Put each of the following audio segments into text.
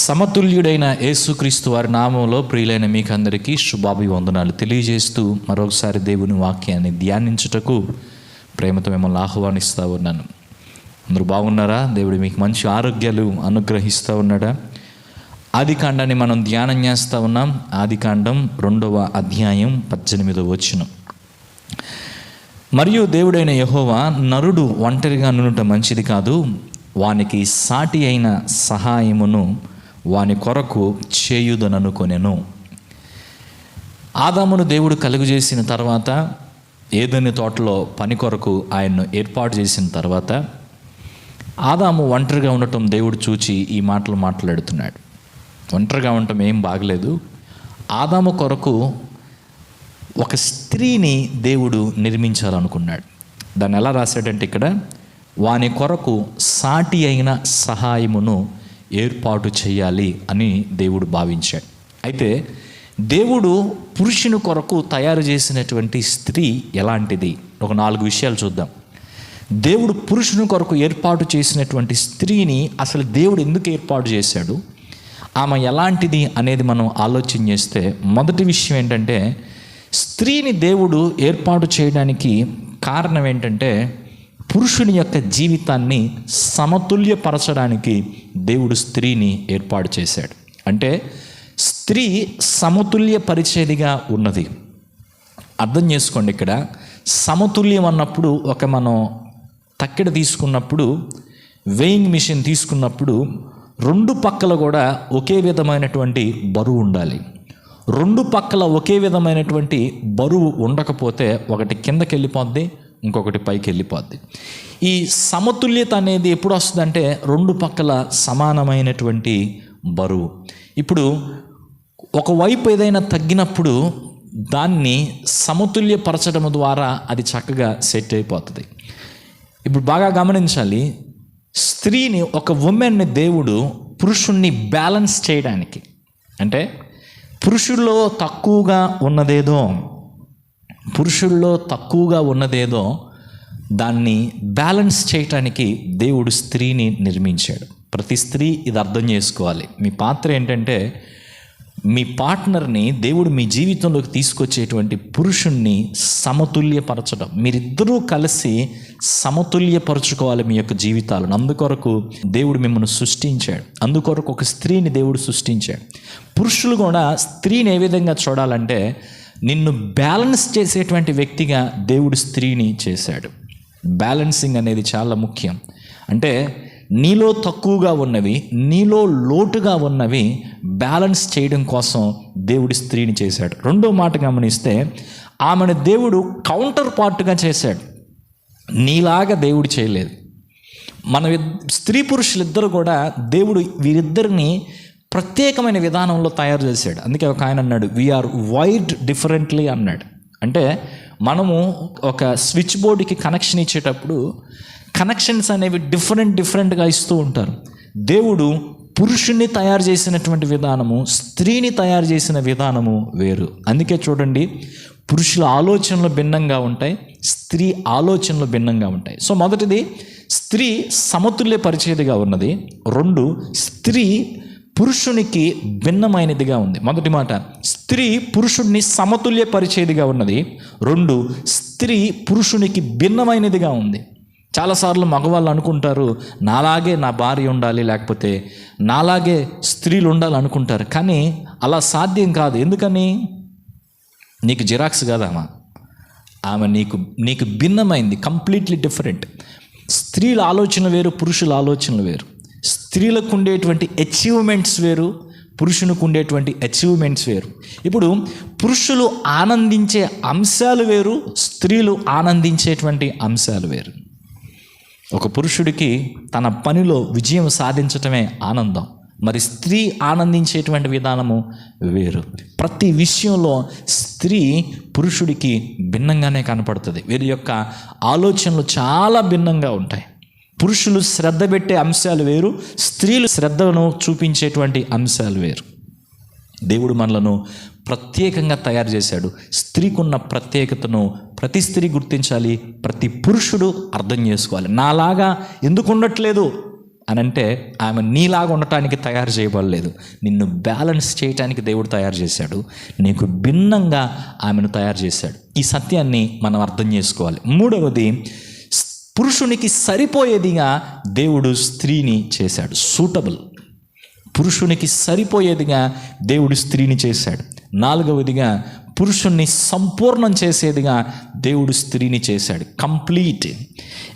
సమతుల్యుడైన యేసుక్రీస్తు వారి నామంలో ప్రియులైన మీకు అందరికీ శుభాభివందనాలు తెలియజేస్తూ మరొకసారి దేవుని వాక్యాన్ని ధ్యానించుటకు ప్రేమతో మిమ్మల్ని ఆహ్వానిస్తూ ఉన్నాను. అందరూ బాగున్నారా? దేవుడు మీకు మంచి ఆరోగ్యాలు అనుగ్రహిస్తూ ఉన్నాడా? ఆది కాండాన్ని మనం ధ్యానం చేస్తూ ఉన్నాం. ఆది కాండం రెండవ అధ్యాయం పద్దెనిమిదవ వచ్చిన మరియు దేవుడైన యహోవా నరుడు ఒంటరిగా నుండటం మంచిది కాదు. వానికి సాటి అయిన సహాయమును వాని కొరకు చేయుదననుకొనెను ఆదామును దేవుడు కలుగు చేసిన తర్వాత ఏదని తోటలో పని కొరకు ఆయన్ను ఏర్పాటు చేసిన తర్వాత ఆదాము ఒంటరిగా ఉండటం దేవుడు చూచి ఈ మాటలు మాట్లాడుతున్నాడు. ఒంటరిగా ఉండటం ఏం బాగలేదు. ఆదాము కొరకు ఒక స్త్రీని దేవుడు నిర్మించాలనుకున్నాడు. దాన్ని ఎలా రాశాడంటే ఇక్కడ వాని కొరకు సాటి అయిన సహాయమును ఏర్పాటు చేయాలి అని దేవుడు భావించాడు. అయితే దేవుడు పురుషుని కొరకు తయారు చేసినటువంటి స్త్రీ ఎలాంటిది? ఒక నాలుగు విషయాలు చూద్దాం. దేవుడు పురుషుని కొరకు ఏర్పాటు చేసినటువంటి స్త్రీని అసలు దేవుడు ఎందుకు ఏర్పాటు చేశాడు? ఆమె ఎలాంటిది అనేది మనం ఆలోచన చేస్తే మొదటి విషయం ఏంటంటే స్త్రీని దేవుడు ఏర్పాటు చేయడానికి కారణం ఏంటంటే పురుషుని యొక్క జీవితాన్ని సమతుల్యపరచడానికి దేవుడు స్త్రీని ఏర్పాటు చేశాడు. అంటే స్త్రీ సమతుల్య పరిచేదిగా ఉన్నది. అర్థం చేసుకోండి ఇక్కడ. సమతుల్యం అన్నప్పుడు ఒక మనం తక్కెడ తీసుకున్నప్పుడు వెయింగ్ మిషన్ తీసుకున్నప్పుడు రెండు పక్కల కూడా ఒకే విధమైనటువంటి బరువు ఉండాలి. రెండు పక్కల ఒకే విధమైనటువంటి బరువు ఉండకపోతే ఒకటి కిందకి వెళ్ళిపోద్ది ఇంకొకటి పైకి వెళ్ళిపోద్ది. ఈ సమతుల్యత అనేది ఎప్పుడు వస్తుందంటే రెండు పక్కల సమానమైనటువంటి బరువు. ఇప్పుడు ఒకవైపు ఏదైనా తగ్గినప్పుడు దాన్ని సమతుల్యపరచడం ద్వారా అది చక్కగా సెట్ అయిపోతుంది. ఇప్పుడు బాగా గమనించాలి స్త్రీని ఒక ఉమెన్ని దేవుడు పురుషుణ్ణి బ్యాలెన్స్ చేయడానికి. అంటే పురుషుల్లో తక్కువగా ఉన్నదేదో పురుషుల్లో తక్కువగా ఉన్నదేదో దాన్ని బ్యాలెన్స్ చేయటానికి దేవుడు స్త్రీని నిర్మించాడు. ప్రతి స్త్రీ ఇది అర్థం చేసుకోవాలి. మీ పాత్ర ఏంటంటే మీ పార్ట్నర్ని దేవుడు మీ జీవితంలోకి తీసుకొచ్చేటువంటి పురుషుణ్ణి సమతుల్యపరచడం. మీరిద్దరూ కలిసి సమతుల్యపరచుకోవాలి మీ యొక్క జీవితాలను. అందుకొరకు దేవుడు మిమ్మల్ని సృష్టించాడు. అందుకొరకు ఒక స్త్రీని దేవుడు సృష్టించాడు. పురుషులు కూడా స్త్రీని ఏ విధంగా చూడాలంటే నిన్ను బ్యాలెన్స్ చేసేటువంటి వ్యక్తిగా దేవుడు స్త్రీని చేశాడు. బ్యాలెన్సింగ్ అనేది చాలా ముఖ్యం. అంటే నీలో తక్కువగా ఉన్నవి నీలో లోటుగా ఉన్నవి బ్యాలెన్స్ చేయడం కోసం దేవుడి స్త్రీని చేశాడు. రెండో మాట గమనిస్తే ఆమెను దేవుడు కౌంటర్ పార్ట్గా చేశాడు. నీలాగా దేవుడు చేయలేదు. మన స్త్రీ పురుషులిద్దరు కూడా దేవుడు వీరిద్దరిని ప్రత్యేకమైన విధానంలో తయారు చేశాడు. అందుకే ఒక ఆయన అన్నాడు వీఆర్ వైడ్ డిఫరెంట్లీ అన్నాడు. అంటే మనము ఒక స్విచ్ బోర్డుకి కనెక్షన్ ఇచ్చేటప్పుడు కనెక్షన్స్ అనేవి డిఫరెంట్ డిఫరెంట్గా ఇస్తూ ఉంటారు. దేవుడు పురుషుణ్ణి తయారు చేసినటువంటి విధానము స్త్రీని తయారు చేసిన విధానము వేరు. అందుకే చూడండి పురుషుల ఆలోచనలు భిన్నంగా ఉంటాయి స్త్రీ ఆలోచనలు భిన్నంగా ఉంటాయి. సో మొదటిది స్త్రీ సమతుల్య పరిచేదిగా ఉన్నది. రెండు స్త్రీ పురుషునికి భిన్నమైనదిగా ఉంది. మొదటి మాట స్త్రీ పురుషుడిని సమతుల్య పరిచేదిగా ఉన్నది. రెండు స్త్రీ పురుషునికి భిన్నమైనదిగా ఉంది. చాలాసార్లు మగవాళ్ళు అనుకుంటారు నాలాగే నా భార్య ఉండాలి లేకపోతే నాలాగే స్త్రీలు ఉండాలి అనుకుంటారు. కానీ అలా సాధ్యం కాదు. ఎందుకని? నీకు జిరాక్స్ కాదామా ఆమె నీకు నీకు భిన్నమైంది కంప్లీట్లీ డిఫరెంట్. స్త్రీల ఆలోచన వేరు పురుషుల ఆలోచనలు వేరు. స్త్రీలకు ఉండేటువంటి అచీవ్మెంట్స్ వేరు పురుషునికి ఉండేటువంటి అచీవ్మెంట్స్ వేరు. ఇప్పుడు పురుషులు ఆనందించే అంశాలు వేరు స్త్రీలు ఆనందించేటువంటి అంశాలు వేరు. ఒక పురుషుడికి తన పనిలో విజయం సాధించటమే ఆనందం. మరి స్త్రీ ఆనందించేటువంటి విధానము వేరు. ప్రతి విషయంలో స్త్రీ పురుషుడికి భిన్నంగానే కనపడుతుంది. వీరి యొక్క ఆలోచనలు చాలా భిన్నంగా ఉంటాయి. పురుషులు శ్రద్ధ పెట్టే అంశాలు వేరు స్త్రీలు శ్రద్ధను చూపించేటువంటి అంశాలు వేరు. దేవుడు మనలను ప్రత్యేకంగా తయారు చేశాడు. స్త్రీకున్న ప్రత్యేకతను ప్రతి స్త్రీ గుర్తించాలి ప్రతి పురుషుడు అర్థం చేసుకోవాలి. నాలాగా ఎందుకు ఉండట్లేదు అని అంటే ఆమె నీలాగా ఉండటానికి తయారు చేయబడలేదు. నిన్ను బ్యాలెన్స్ చేయటానికి దేవుడు తయారు చేశాడు. నీకు భిన్నంగా ఆమెను తయారు చేశాడు. ఈ సత్యాన్ని మనం అర్థం చేసుకోవాలి. మూడవది పురుషునికి సరిపోయేదిగా దేవుడు స్త్రీని చేశాడు. సూటబుల్ పురుషునికి సరిపోయేదిగా దేవుడు స్త్రీని చేశాడు. నాలుగవదిగా పురుషుణ్ణి సంపూర్ణం చేసేదిగా దేవుడు స్త్రీని చేశాడు. కంప్లీట్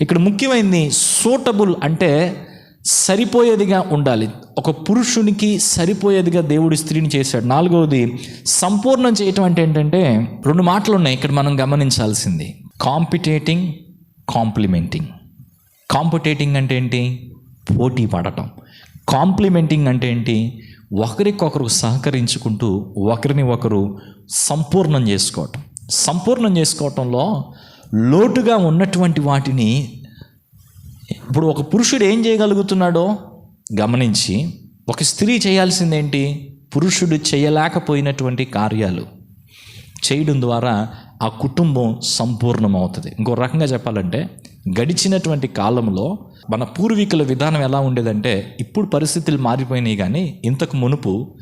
ఇక్కడ ముఖ్యమైనది సూటబుల్ అంటే సరిపోయేదిగా ఉండాలి. ఒక పురుషునికి సరిపోయేదిగా దేవుడు స్త్రీని చేశాడు. నాలుగవది సంపూర్ణం చేయటం అంటే ఏంటంటే రెండు మాటలు ఉన్నాయి ఇక్కడ మనం గమనించాల్సింది. కాంపిటేటింగ్ కాంప్లిమెంటింగ్. కాంపిటేటింగ్ అంటే ఏంటి? పోటీ పడటం. కాంప్లిమెంటింగ్ అంటే ఏంటి? ఒకరికొకరు సహకరించుకుంటూ ఒకరిని ఒకరు సంపూర్ణం చేసుకోవటం. సంపూర్ణం చేసుకోవటంలో లోటుగా ఉన్నటువంటి వాటిని ఇప్పుడు ఒక పురుషుడు ఏం చేయగలుగుతున్నాడో గమనించి ఒక స్త్రీ చేయాల్సిందేంటి? పురుషుడు చేయలేకపోయినటువంటి కార్యాలు. చేయడం ద్వారా ఆ కుటుంబం సంపూర్ణమవుతుంది. ఇంకో రకంగా చెప్పాలంటే గడిచినటువంటి కాలంలో మన పూర్వీకుల విధానం ఎలా ఉండేదంటే ఇప్పుడు పరిస్థితులు మారిపోయినాయి కానీ ఇంతకు మునుపు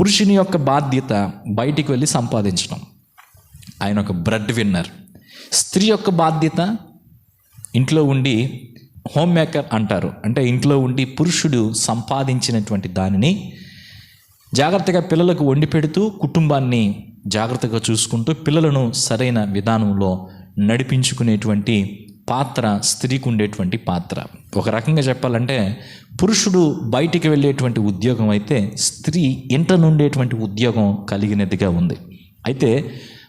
పురుషుని యొక్క బాధ్యత బయటికి వెళ్ళి సంపాదించడం. ఆయన ఒక బ్రెడ్ విన్నర్. స్త్రీ యొక్క బాధ్యత ఇంట్లో ఉండి హోమ్ మేకర్ అంటారు. అంటే ఇంట్లో ఉండి పురుషుడు సంపాదించినటువంటి దానిని జాగ్రత్తగా పిల్లలకు వండి పెడుతూ కుటుంబాన్ని జాగ్రత్తగా చూసుకుంటూ పిల్లలను సరైన విధానంలో నడిపించుకునేటువంటి పాత్ర స్త్రీకి ఉండేటువంటి పాత్ర. ఒక రకంగా చెప్పాలంటే పురుషుడు బయటికి వెళ్ళేటువంటి ఉద్యోగం అయితే స్త్రీ ఇంట నుండేటువంటి ఉద్యోగం కలిగినదిగా ఉంది. అయితే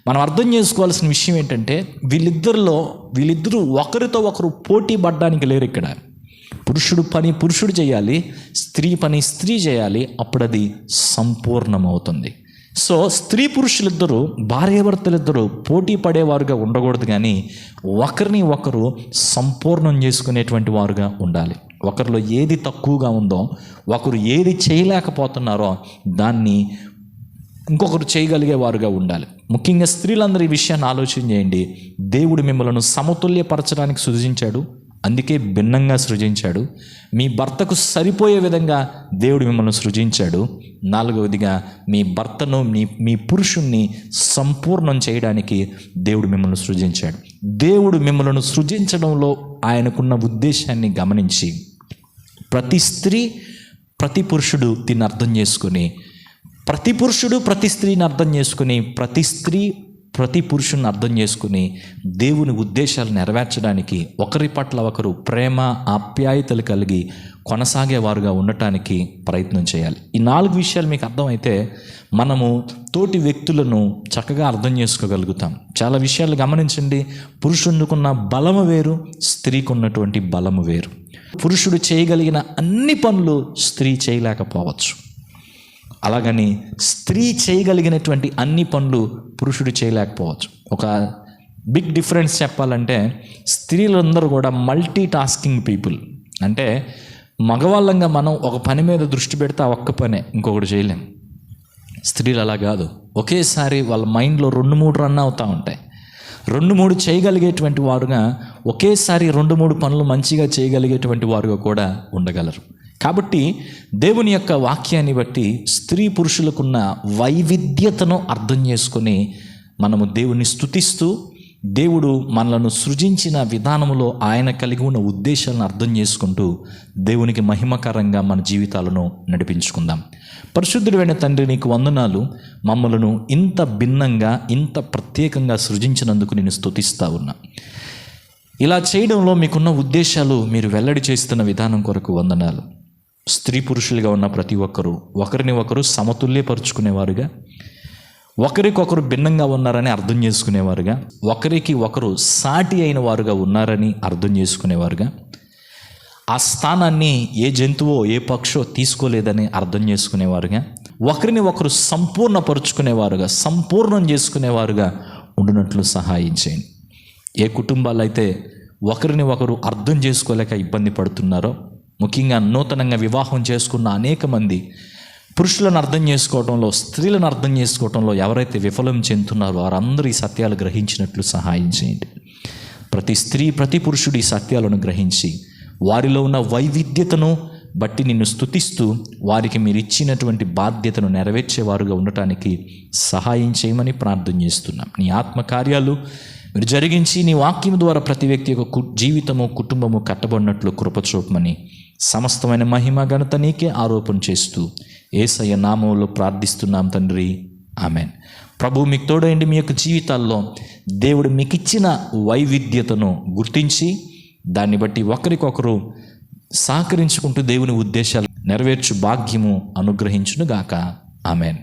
మనం అర్థం చేసుకోవాల్సిన విషయం ఏంటంటే వీళ్ళిద్దరిలో వీళ్ళిద్దరూ ఒకరితో ఒకరు పోటీ పడడానికి లేరు ఇక్కడ. పురుషుడు పని పురుషుడు చేయాలి స్త్రీ పని స్త్రీ చేయాలి అప్పుడు అది సంపూర్ణమవుతుంది. సో స్త్రీ పురుషులిద్దరూ భార్యాభర్తలిద్దరూ పోటీ పడేవారుగా ఉండకూడదు కానీ ఒకరిని ఒకరు సంపూర్ణం చేసుకునేటువంటి వారుగా ఉండాలి. ఒకరిలో ఏది తక్కువగా ఉందో ఒకరు ఏది చేయలేకపోతున్నారో దాన్ని ఇంకొకరు చేయగలిగే వారుగా ఉండాలి. ముఖ్యంగా స్త్రీలందరూ ఈ విషయాన్ని ఆలోచన చేయండి. దేవుడు మిమ్మల్ని సమతుల్యపరచడానికి సృజించాడు. అందుకే భిన్నంగా సృజించాడు. మీ భర్తకు సరిపోయే విధంగా దేవుడు మిమ్మల్ని సృజించాడు. నాలుగవదిగా మీ భర్తను మీ మీ పురుషుణ్ణి సంపూర్ణం చేయడానికి దేవుడు మిమ్మల్ని సృజించాడు. దేవుడు మిమ్మల్ని సృజించడంలో ఆయనకున్న ఉద్దేశాన్ని గమనించి ప్రతి స్త్రీ ప్రతి పురుషుడు దీన్ని అర్థం చేసుకుని ప్రతి పురుషుడు ప్రతి స్త్రీని అర్థం చేసుకుని ప్రతి స్త్రీ ప్రతి పురుషుని అర్థం చేసుకుని దేవుని ఉద్దేశాలు నెరవేర్చడానికి ఒకరి పట్ల ఒకరు ప్రేమ ఆప్యాయతలు కలిగి కొనసాగేవారుగా ఉండటానికి ప్రయత్నం చేయాలి. ఈ నాలుగు విషయాలు మీకు అర్థమైతే మనము తోటి వ్యక్తులను చక్కగా అర్థం చేసుకోగలుగుతాం. చాలా విషయాలు గమనించండి. పురుషునికున్న బలము వేరు స్త్రీకి ఉన్నటువంటి బలము వేరు. పురుషుడు చేయగలిగిన అన్ని పనులు స్త్రీ చేయలేకపోవచ్చు. అలాగని స్త్రీ చేయగలిగినటువంటి అన్ని పనులు పురుషుడు చేయలేకపోవచ్చు. ఒక బిగ్ డిఫరెన్స్ చెప్పాలంటే స్త్రీలందరూ కూడా మల్టీ టాస్కింగ్ పీపుల్ అంటే మగవాళ్ళంగా మనం ఒక పని మీద దృష్టి పెడితే ఆ ఒక్క పనే ఇంకొకటి చేయలేం. స్త్రీలు అలా కాదు. ఒకేసారి వాళ్ళ మైండ్లో రెండు మూడు రన్ అవుతూ ఉంటాయి. రెండు మూడు చేయగలిగేటువంటి వారుగా ఒకేసారి రెండు మూడు పనులు మంచిగా చేయగలిగేటువంటి వారుగా కూడా ఉండగలరు. కాబట్టి దేవుని యొక్క వాక్యాన్ని బట్టి స్త్రీ పురుషులకున్న వైవిధ్యతను అర్థం చేసుకొని మనము దేవుని స్థుతిస్తూ దేవుడు మనలను సృజించిన విధానములో ఆయన కలిగి ఉన్న ఉద్దేశాలను అర్థం చేసుకుంటూ దేవునికి మహిమకరంగా మన జీవితాలను నడిపించుకుందాం. పరిశుద్ధుడైన తండ్రి నీకు వందనాలు. మమ్మలను ఇంత భిన్నంగా ఇంత ప్రత్యేకంగా సృజించినందుకు నేను స్థుతిస్తూ ఉన్నా. ఇలా చేయడంలో మీకున్న ఉద్దేశాలు మీరు వెల్లడి చేస్తున్న విధానం కొరకు వందనాలు. స్త్రీ పురుషులుగా ఉన్న ప్రతి ఒక్కరూ ఒకరిని ఒకరు సమతుల్యపరుచుకునేవారుగా ఒకరికొకరు భిన్నంగా ఉన్నారని అర్థం చేసుకునేవారుగా ఒకరికి ఒకరు సాటి అయిన వారుగా ఉన్నారని అర్థం చేసుకునేవారుగా ఆ స్థానాన్ని ఏ జంతువో ఏ పక్షో తీసుకోలేదని అర్థం చేసుకునేవారుగా ఒకరిని ఒకరు సంపూర్ణపరుచుకునేవారుగా సంపూర్ణం చేసుకునేవారుగా ఉండునట్లు సహాయం చేయండి. ఏ కుటుంబాలు అయితే ఒకరిని ఒకరు అర్థం చేసుకోలేక ఇబ్బంది పడుతున్నారో ముఖ్యంగా నూతనంగా వివాహం చేసుకున్న అనేక మంది పురుషులను అర్థం చేసుకోవడంలో స్త్రీలను అర్థం చేసుకోవడంలో ఎవరైతే విఫలం చెందుతున్నారో వారందరూ ఈ సత్యాలు గ్రహించినట్లు సహాయం చేయండి. ప్రతి స్త్రీ ప్రతి పురుషుడు ఈ సత్యాలను గ్రహించి వారిలో ఉన్న వైవిధ్యతను బట్టి నిన్ను స్థుతిస్తూ వారికి మీరు ఇచ్చినటువంటి బాధ్యతను నెరవేర్చేవారుగా ఉండటానికి సహాయం చేయమని ప్రార్థన చేస్తున్నాం. నీ ఆత్మకార్యాలు మీరు జరిగించి నీ వాక్యం ద్వారా ప్రతి వ్యక్తి యొక్క జీవితము కుటుంబము కట్టబడినట్లు కృపచూపమని సమస్తమైన మహిమ ఘనత నీకే ఆరోపణ చేస్తూ ఏసయ్య నామంలో ప్రార్థిస్తున్నాం తండ్రి. ఆమెన్. ప్రభు మీకు తోడైండి మీ యొక్క జీవితాల్లో దేవుడు మీకు ఇచ్చిన వైవిధ్యతను గుర్తించి దాన్ని బట్టి ఒకరికొకరు సహకరించుకుంటూ దేవుని ఉద్దేశాలు నెరవేర్చు భాగ్యము అనుగ్రహించునుగాక. ఆమెన్.